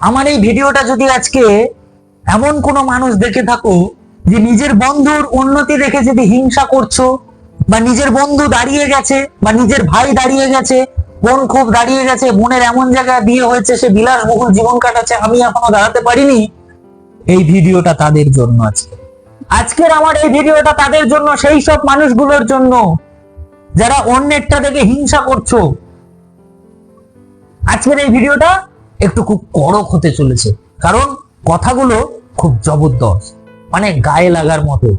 আমার এই ভিডিওটা যদি আজকে এমন কোনো মানুষ দেখে থাকো যে নিজের বন্ধুর উন্নতি দেখে যদি হিংসা করছ, বা নিজের বন্ধু দাঁড়িয়ে গেছে, বা নিজের ভাই দাঁড়িয়ে গেছে, বোন খুব দাঁড়িয়ে গেছে, বোনের এমন জায়গায় বিয়ে হয়েছে, সে বিলাসবহুল জীবন কাটাচ্ছে, আমি এখনও দাঁড়াতে পারিনি, এই ভিডিওটা তাদের জন্য আজকে। আজকের আমার এই ভিডিওটা তাদের জন্য, সেই সব মানুষগুলোর জন্য, যারা অন্যেরটা থেকে হিংসা করছ। আজকের এই ভিডিওটা একটু খুব কড়ক হতে চলেছে। কারণ কথাগুলো খুব জবরদস্ত মানে গায়ে লাগার মতো।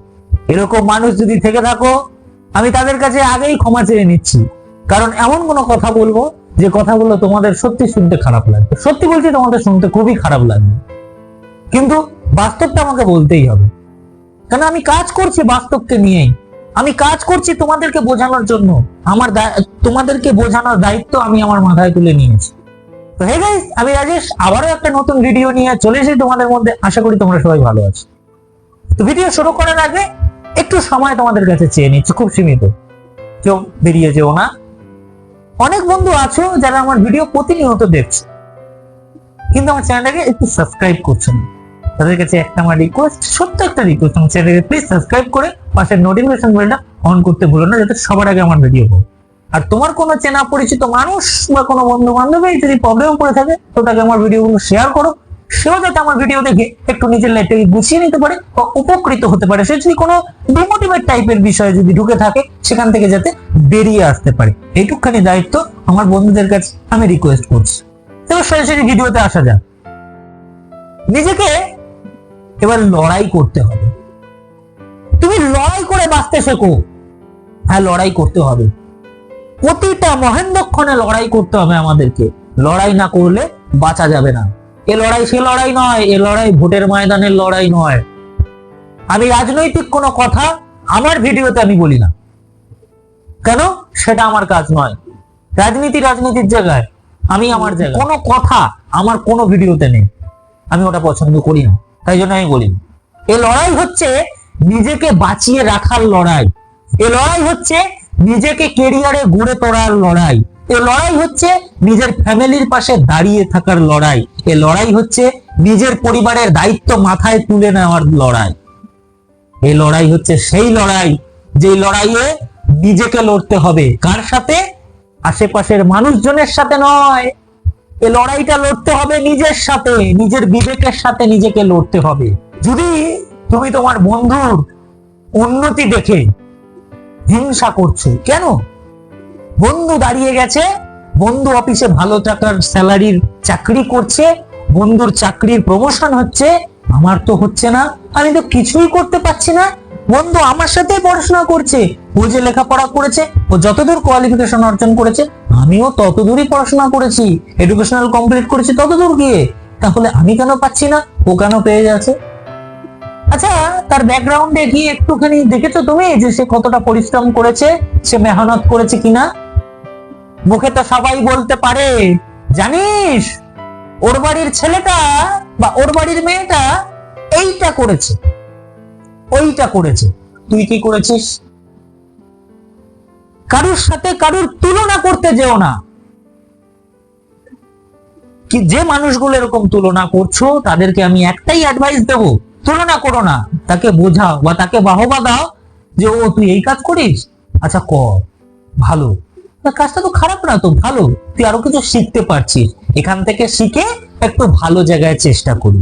এরকম মানুষ যদি থেকে থাকো, আমি তাদের কাছে আগেই ক্ষমা চেয়ে নিচ্ছি। কারণ এমন কোনো কথা বলব যে কথাগুলো তোমাদের সত্যি শুনতে খারাপ লাগবে। সত্যি বলছি তোমাদের শুনতে খুবই খারাপ লাগবে। কিন্তু বাস্তবটা আমাকে বলতেই হবে। কেন আমি কাজ করছি বাস্তবকে নিয়েই। আমি কাজ করছি তোমাদেরকে বোঝানোর জন্য। আমার তোমাদেরকে বোঝানোর দায়িত্ব আমি আমার মাথায় তুলে নিয়েছি। তো হে গাইস আমি রাজেশ, আবারও একটা নতুন ভিডিও নিয়ে চলে এসেছি তোমাদের মধ্যে। আশা করি তোমরা সবাই ভালো আছো। তো ভিডিও শুরু করার আগে একটু সময় তোমাদের কাছে চেয়ে নিচ্ছি, খুব সীমিত। কেউ বেরিয়ে যেও না। অনেক বন্ধু আছো যারা আমার ভিডিও প্রতিনিয়ত দেখছে, কিন্তু আমার চ্যানেলটাকে একটু সাবস্ক্রাইব করছ না। তাদের কাছে একটা আমার রিকোয়েস্ট ছোট্ট একটা রিকোয়েস্ট আমার চ্যানেলকে প্লিজ সাবস্ক্রাইব করে পাশের নোটিফিকেশন বেলটা অন করতে ভুলো না, যাতে সবার আগে আমার ভিডিও পাও আর তোমার কোনো চেনা পরিচিত মানুষ বা কোনো বন্ধু বান্ধবী যদি প্রবলেম করে থাকে, তো তাকে আমার ভিডিওগুলো শেয়ার করো। সেও যাতে আমার ভিডিও দেখে একটু নিজের লাইফটাকে গুছিয়ে নিতে পারে বা উপকৃত হতে পারে। সে যদি কোনো ডিমোটিভেট টাইপের বিষয়ে যদি ঢুকে থাকে, সেখান থেকে যাতে বেরিয়ে আসতে পারে। এইটুকখানি দায়িত্ব আমার বন্ধুদের কাছে আমি রিকোয়েস্ট করছি। তো সরাসরি ভিডিওতে আসা যাক। নিজেকে এবার লড়াই করতে হবে। তুমি লড়াই করে বাঁচতে শেখো। হ্যাঁ লড়াই করতে হবে। প্রতিটা মহেন্দ্রক্ষণে লড়াই করতে হবে আমাদেরকে। লড়াই না করলে বাঁচা যাবে না। এ লড়াই সে লড়াই নয়, এ লড়াই ভোটের ময়দানের লড়াই নয়। আমি রাজনৈতিক কোনো কথা আমার ভিডিওতে আমি বলি না। কেন? সেটা আমার কাজ নয়। রাজনীতি রাজনীতির জায়গায়। আমি আমার জায়গায়। কোনো কথা আমার কোনো ভিডিওতে নেই। আমি ওটা পছন্দ করি না। তাই জন্য আমি বলি। এ লড়াই হচ্ছে নিজেকে বাঁচিয়ে রাখার লড়াই। এ লড়াই হচ্ছে নিজেকে কেরিয়ারে গড়ে তোলার লড়াই। এ লড়াই হচ্ছে নিজের ফ্যামিলির পাশে দাঁড়িয়ে থাকার লড়াই। এ লড়াই হচ্ছে নিজের পরিবারের দায়িত্ব মাথায় তুলে নেওয়ার লড়াই। এই লড়াই হচ্ছে সেই লড়াই যে লড়াইয়ে নিজেকে লড়তে হবে। কার সাথে? আশেপাশের মানুষজনের সাথে নয়। এ লড়াইটা লড়তে হবে নিজের সাথে, নিজের বিবেকের সাথে নিজেকে লড়তে হবে। যদি তুমি তোমার বন্ধুর উন্নতি দেখে হিংসা করছ। কেন? বন্ধু দাঁড়িয়ে গেছে, বন্ধু অফিসে ভালো টাকার স্যালারির চাকরি করছে, বন্ধুর চাকরির প্রমোশন হচ্ছে, আমার তো হচ্ছে না, আমি তো কিছুই করতে পারছি না। বন্ধু আমার সাথে পড়াশোনা করছে, ও যে লেখাপড়া করেছে, ও যতদূর কোয়ালিফিকেশন অর্জন করেছে, আমিও ততদূরই পড়াশোনা করেছি এডুকেশনাল কমপ্লিট করেছি ততদূর গিয়ে। তাহলে আমি কেন পাচ্ছি না? ও কেন পেয়ে যাচ্ছে? আচ্ছা তার ব্যাকগ্রাউন্ডে গিয়ে একটুখানি দেখেছ তুমি যে সে কতটা পরিশ্রম করেছে, সে মেহনত করেছে কিনা? মুখে তো সবাই বলতে পারে, জানিস, ওর বাড়ির ছেলেটা বা ওর বাড়ির মেয়েটা এইটা করেছে, ওইটা করেছে। তুই কি করেছিস? কারুর সাথে কারুর তুলনা করতে যেও না। কি, যে মানুষগুলো এরকম তুলনা করছ, তাদেরকে আমি একটাই অ্যাডভাইস দেব তুলনা করো না। তাকে বোঝাও বা তাকে বাহবা দাও যে, ও, তুই এই কাজ করিস? আচ্ছা কর ভালো। কাজটা তো খারাপ না, তো ভালো। তুই আরও কিছু শিখতে পারছিস। এখান থেকে শিখে একটু ভালো জায়গায় চেষ্টা করি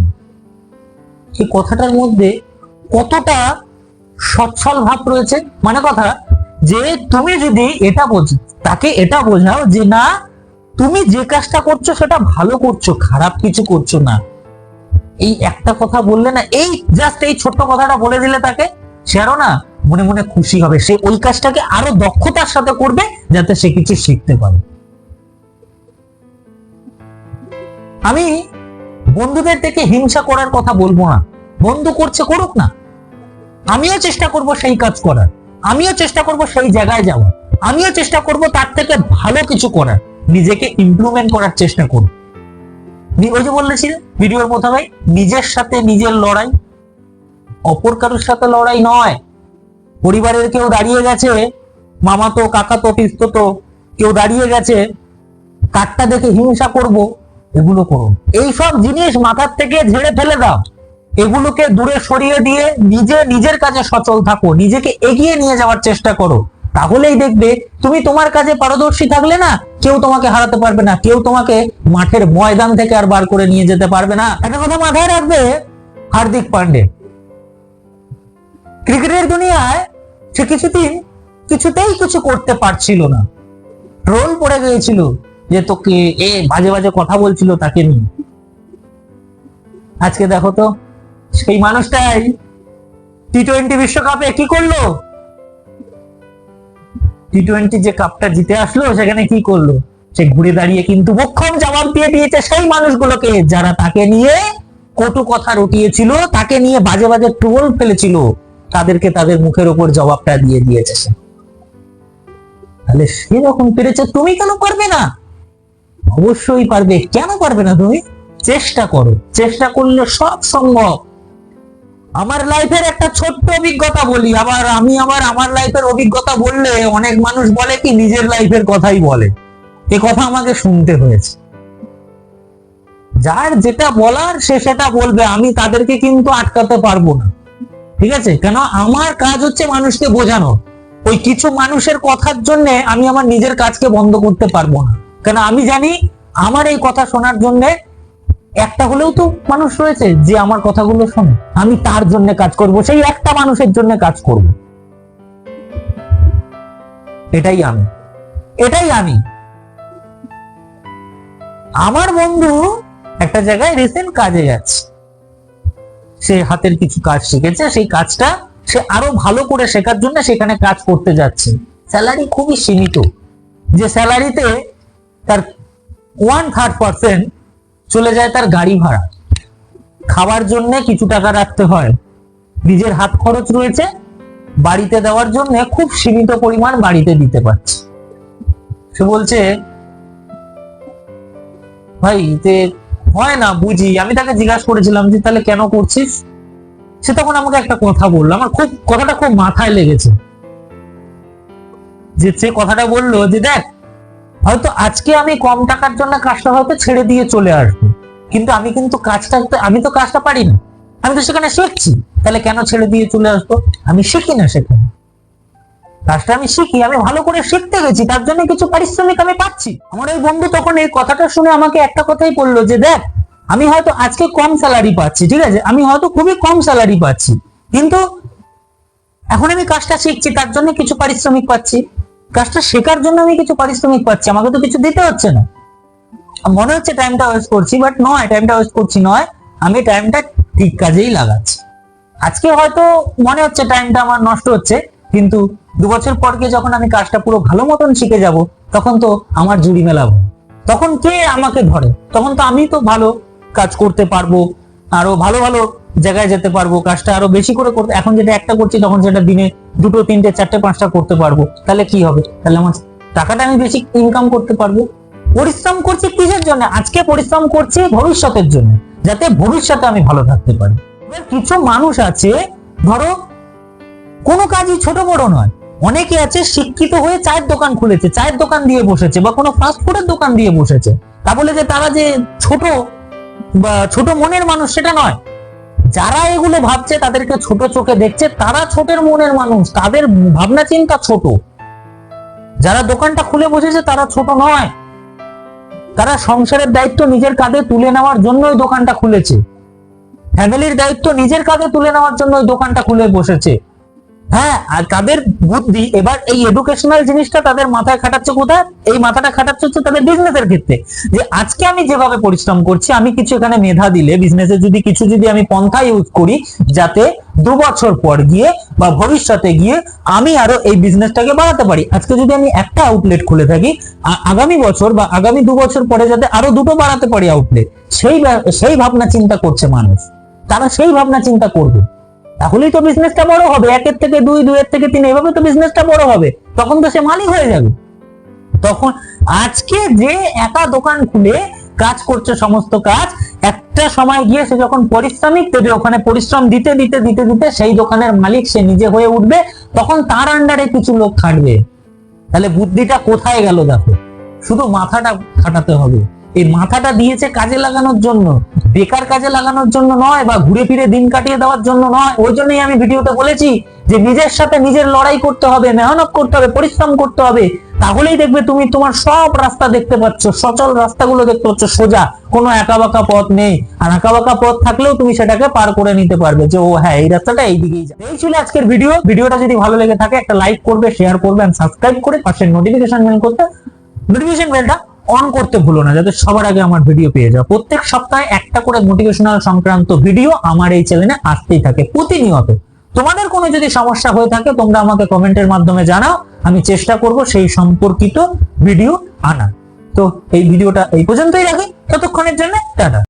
এই কথাটার মধ্যে কতটা সচ্ছল ভাব রয়েছে? মানে কথা, যে তুমি যদি এটা বোঝ, তাকে এটা বোঝাও যে, না, তুমি যে কাজটা করছ সেটা ভালো করছ, খারাপ কিছু করছ না। এই একটা কথা বললে না, এই জাস্ট এই ছোট্ট কথাটা বলে দিলে তাকে, সে আরও না মনে মনে খুশি হবে। সে ওই কাজটাকে আরও দক্ষতার সাথে করবে যাতে সে কিছু শিখতে পারে। আমি বন্ধুদের থেকে হিংসা করার কথা বলব না। বন্ধু করছে করুক না। আমিও চেষ্টা করব সেই কাজ করার। আমিও চেষ্টা করব সেই জায়গায় যাওয়ার। আমিও চেষ্টা করব তার থেকে ভালো কিছু করার। নিজেকে ইমপ্রুভমেন্ট করার চেষ্টা করব ওই যে বলেছিল ভিডিওর প্রথমে, নিজের সাথে নিজের লড়াই, অপর কারোর সাথে লড়াই নয়। পরিবারের কেউ দাঁড়িয়ে গেছে মামা তো কাকা তো পিস্তো তো কেউ দাঁড়িয়ে গেছে কারটা দেখে হিংসা করব, এগুলো করুন। এই সব জিনিস মাথার থেকে ঝেড়ে ফেলে দাও। এগুলোকে দূরে সরিয়ে দিয়ে নিজে নিজের কাজে সচল থাকো, নিজেকে এগিয়ে নিয়ে যাওয়ার চেষ্টা করো। তাহলেই দেখবে তুমি তোমার কাজে পারদর্শী থাকলে না কেউ তোমাকে হারাতে পারবে না, কেউ তোমাকে মাঠের ময়দান থেকে আর বার করে নিয়ে যেতে পারবে না। একটা কথা মাথায় রাখবে, হার্দিক পান্ডে। ক্রিকেটের দুনিয়ায় সে কিছুদিন কিছুতেই কিছু করতে পারছিল না। রোল পড়ে গিয়েছিল যে তোকে এ বাজে বাজে কথা বলছিল তাকে নিয়ে। আজকে দেখো তো, সেই মানুষটাই টি টোয়েন্টি বিশ্বকাপে কি করল? টি টোয়েন্টি যে কাপটা জিতে আসলো, সেখানে কি করল? সে ঘুরে দাঁড়িয়ে কিন্তু মোক্ষম জবাব দিয়ে দিয়েছে সেই মানুষগুলোকে, যারা তাকে নিয়ে কটু কথা রটিয়েছিল, তাকে নিয়ে বাজে বাজে ট্রোল ফেলেছিল, তাদেরকে তাদের মুখের উপর জবাবটা দিয়ে দিয়েছে সে। তাহলে সে যখন পেরেছে, তুমি কেন পারবে না? অবশ্যই পারবে। কেন পারবে না তুমি? চেষ্টা করো। চেষ্টা করলে সব সম্ভব। আমার লাইফের একটা ছোট্ট অভিজ্ঞতা বলি। আবার আমি আবার আমার লাইফের অভিজ্ঞতা বললে অনেক মানুষ বলে কি, নিজের লাইফের কথাই বলে। এ কথা আমাকে শুনতে হয়েছে। যার যেটা বলার সে সেটা বলবে, আমি তাদেরকে কিন্তু আটকাতে পারব না। ঠিক আছে? কেন আমার কাজ হচ্ছে মানুষকে বোঝানো। ওই কিছু মানুষের কথার জন্য আমি আমার নিজের কাজকে বন্ধ করতে পারব না। কেন আমি জানি, আমার এই কথা শোনার জন্য একটা হলেও তো মানুষ রয়েছে যে আমার কথাগুলো শোনে। আমি তার জন্য কাজ করব, সেই একটা মানুষের জন্য কাজ করব। এটাই আমি। এটাই আমি। আমার বন্ধু একটা জায়গায় রিসেন্ট কাজে যাচ্ছে সে হাতের কিছু কাজ শিখেছে, সেই কাজটা সে আরও ভালো করে শেখার জন্য সেখানে কাজ করতে যাচ্ছে। স্যালারি খুবই সীমিত। যে স্যালারিতে তার ওয়ান থার্ড পার্সেন্ট চলে যায় তার গাড়ি ভাড়া। খাবার জন্য কিছু টাকা রাখতে হয়। নিজের হাত খরচ রয়েছে। বাড়িতে দেওয়ার জন্য খুব সীমিত পরিমাণ বাড়িতে দিতে পারছে। সে বলছে, ভাই, তে হয় না, বুঝি। আমি তাকে জিজ্ঞাসা করেছিলাম যে, তাহলে কেন করছিস? সে তখন আমাকে একটা কথা বলল। আমার খুব, কথাটা খুব মাথায় লেগেছে। যে সে কথাটা বলল যে, দেখ, হয়তো আজকে আমি কম টাকার জন্য কাজটা হয়তো ছেড়ে দিয়ে চলে আসব। কিন্তু আমি কিন্তু কাজটা আমি তো কাজটা পারি না আমি তো সেখানে শিখছি। তাহলে কেন ছেড়ে দিয়ে চলে আসব? আমি শিখি না সেখানে। কাজটা আমি শিখি, আমি ভালো করে শিখতে গেছি, তার জন্য কিছু পারিশ্রমিক আমি পাচ্ছি। আমার ওই বন্ধু তখন এই কথাটা শুনে আমাকে একটা কথাই বলল যে, দেখ, আমি হয়তো আজকে কম স্যালারি পাচ্ছি, ঠিক আছে? আমি হয়তো খুবই কম স্যালারি পাচ্ছি। কিন্তু এখন আমি কাজটা শিখছি, তার জন্য কিছু পারিশ্রমিক পাচ্ছি। কাজটা শেখার জন্য আমি কিছু পারিশ্রমিক পাচ্ছি। আমাকে তো কিছু দিতে হচ্ছে না। মনে হচ্ছে টাইমটা ওয়েস্ট করছি বাট নয় টাইমটা ওয়েস্ট করছি নয়। আমি টাইমটা ঠিক কাজেই লাগাচ্ছি। আজকে হয়তো মনে হচ্ছে টাইমটা আমার নষ্ট হচ্ছে, কিন্তু দু বছর পর গিয়ে যখন আমি কাজটা পুরো ভালো মতন শিখে যাব, তখন তো আমার জুড়ি মেলাবো তখন কে আমাকে ধরে? তখন তো আমি তো ভালো কাজ করতে পারব, আরও ভালো ভালো জায়গায় যেতে পারব, কাজটা আরও বেশি করে করতে এখন যেটা একটা করছি, তখন সেটা দিনে দুটো, তিনটে, চারটে, পাঁচটা করতে পারব। তাহলে কি হবে? তাহলে আমার টাকাটা আমি বেশি ইনকাম করতে পারব? পরিশ্রম করছি কিসের জন্য? আজকে পরিশ্রম করছি ভবিষ্যতের জন্য, যাতে ভবিষ্যতে আমি ভালো থাকতে পারি। কিছু মানুষ আছে, ধরো, কোনো কাজই ছোট বড় নয়। অনেকে আছে শিক্ষিত হয়ে চায়ের দোকান খুলেছে, চায়ের দোকান দিয়ে বসেছে বা কোনো ফাস্ট ফুডের দোকান দিয়ে বসেছে। তা বলে যে তারা যে ছোট বা ছোট মনের মানুষ সেটা নয়। যারা এগুলো ভাবছে, তাদেরকে ছোট চোখে দেখছে, তারা ছোটের মনের মানুষ, তাদের ভাবনা চিন্তা ছোট। যারা দোকানটা খুলে বসেছে, তারা ছোট নয়। তারা সংসারের দায়িত্ব নিজের কাঁধে তুলে নেওয়ার জন্য ওই দোকানটা খুলেছে। ফ্যামিলির দায়িত্ব নিজের কাঁধে তুলে নেওয়ার জন্য ওই দোকানটা খুলে বসেছে। হ্যাঁ আর তাদের বুদ্ধি, এবার এই এডুকেশনাল জিনিসটা তাদের মাথায় খাটাচ্ছে কোথায়? এই মাথাটা খাটাচ্ছে হচ্ছে তাদের বিজনেসের ক্ষেত্রে। যে আজকে আমি যেভাবে পরিশ্রম করছি, আমি কিছু এখানে মেধা দিলে বিজনেসে যদি কিছু যদি আমি পন্থা ইউজ করি, যাতে দু বছর পর গিয়ে বা ভবিষ্যতে গিয়ে আমি আরও এই বিজনেসটাকে বাড়াতে পারি। আজকে যদি আমি একটা আউটলেট খুলে থাকি আগামী বছর বা আগামী দু বছর পরে যাতে আরও দুটো বাড়াতে পারি আউটলেট সেই সেই ভাবনা চিন্তা করছে মানুষ। তারা সেই ভাবনা চিন্তা করবে। তাহলেই তো বিজনেসটা বড় হবে। একের থেকে দুই, দুইয়ের থেকে তিন এভাবে তো বিজনেসটা বড় হবে। তখন তো সে মালিক হয়ে যাবে। তখন আজকে যে একা দোকান খুলে কাজ করছে সমস্ত কাজ, একটা সময় গিয়ে সে যখন পরিশ্রমিক দেবে, ওখানে পরিশ্রম দিতে দিতে দিতে দিতে সেই দোকানের মালিক সে নিজে হয়ে উঠবে, তখন তার আন্ডারে কিছু লোক খাটবে তাহলে বুদ্ধিটা কোথায় গেল দেখো? শুধু মাথাটা খাটাতে হবে। এই মাথাটা দিয়েছে কাজে লাগানোর জন্য। বেকার কাজে লাগানোর জন্য নয় বা ঘুরে ফিরে দিন কাটিয়ে দেওয়ার জন্য নয়। ওই জন্যই আমি ভিডিওতে বলেছি যে নিজের সাথে নিজের লড়াই করতে হবে, মেহনত করতে হবে, পরিশ্রম করতে হবে। তাহলেই দেখবে তুমি তোমার সব রাস্তা দেখতে পাচ্ছ, সচল রাস্তাগুলো দেখতে পাচ্ছ, সোজা। কোনো একা বাঁকা পথ নেই। আর একা বাঁকা পথ থাকলেও তুমি সেটাকে পার করে নিতে পারবে যে, ও হ্যাঁ এই রাস্তাটা এই দিকেই যাবে এই ছিল আজকের ভিডিও। ভিডিওটা যদি ভালো লেগে থাকে, একটা লাইক করবে শেয়ার করবে সাবস্ক্রাইব করে পাশের নোটিফিকেশন বেল করতে। নোটিফিকেশন বেলটা অন করতে ভুলো না, যাতে সবার আগে আমার ভিডিও পেয়ে যাও। প্রত্যেক সপ্তাহে একটা করে মোটিভেশনাল সংক্রান্ত ভিডিও আমার এই চ্যানেলে আসতেই থাকে, প্রতিনিয়ত। তোমাদের কোনো যদি সমস্যা হয়ে থাকে, তোমরা আমাকে কমেন্টের মাধ্যমে জানাও, আমি চেষ্টা করব সেই সম্পর্কিত ভিডিও আনা তো এই ভিডিওটা এই পর্যন্তই রাখি, ততক্ষণের জন্য টাটা।